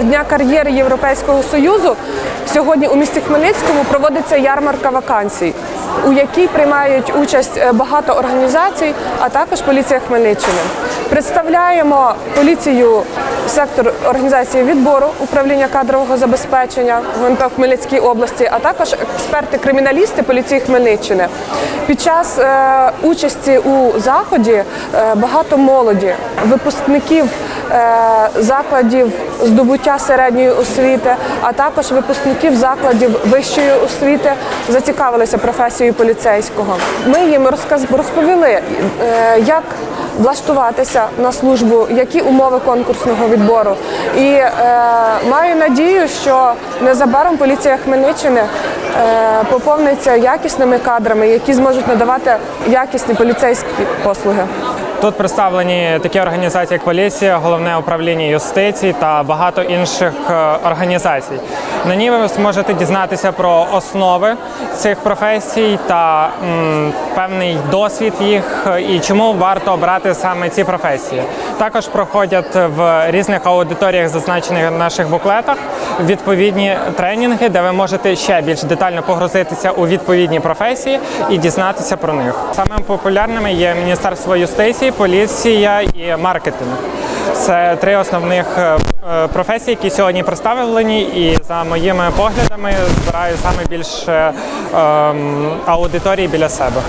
Дня кар'єри Європейського Союзу сьогодні у місті Хмельницькому проводиться ярмарка вакансій, у якій приймають участь е, багато організацій, а також поліція Хмельниччини. Представляємо поліцію сектор організації відбору управління кадрового забезпечення ГУНП в Хмельницькій області, а також експерти-криміналісти поліції Хмельниччини. Під час е, участі у заході е, багато молоді, випускників закладів здобуття середньої освіти, а також випускників закладів вищої освіти зацікавилися професією поліцейського. Ми їм розповіли, е, як влаштуватися на службу, які умови конкурсного відбору. І е, маю надію, що незабаром поліція Хмельниччини е, поповниться якісними кадрами, які зможуть надавати якісні поліцейські послуги. Тут представлені такі організації, як поліція, головне управління юстиції та багато інших е, організацій. На ній ви зможете дізнатися про основи цих професій та м, певний досвід їх е, і чому варто обрати саме ці професії. Також проходять в різних аудиторіях, зазначених в наших буклетах, відповідні тренінги, де ви можете ще більш детально погрузитися у відповідні професії і дізнатися про них. Самими популярними є Міністерство юстиції, поліція і маркетинг. Це три основних е, е, професії, які сьогодні представлені, і за моїми поглядами збираю саме більше ем, аудиторії біля себе.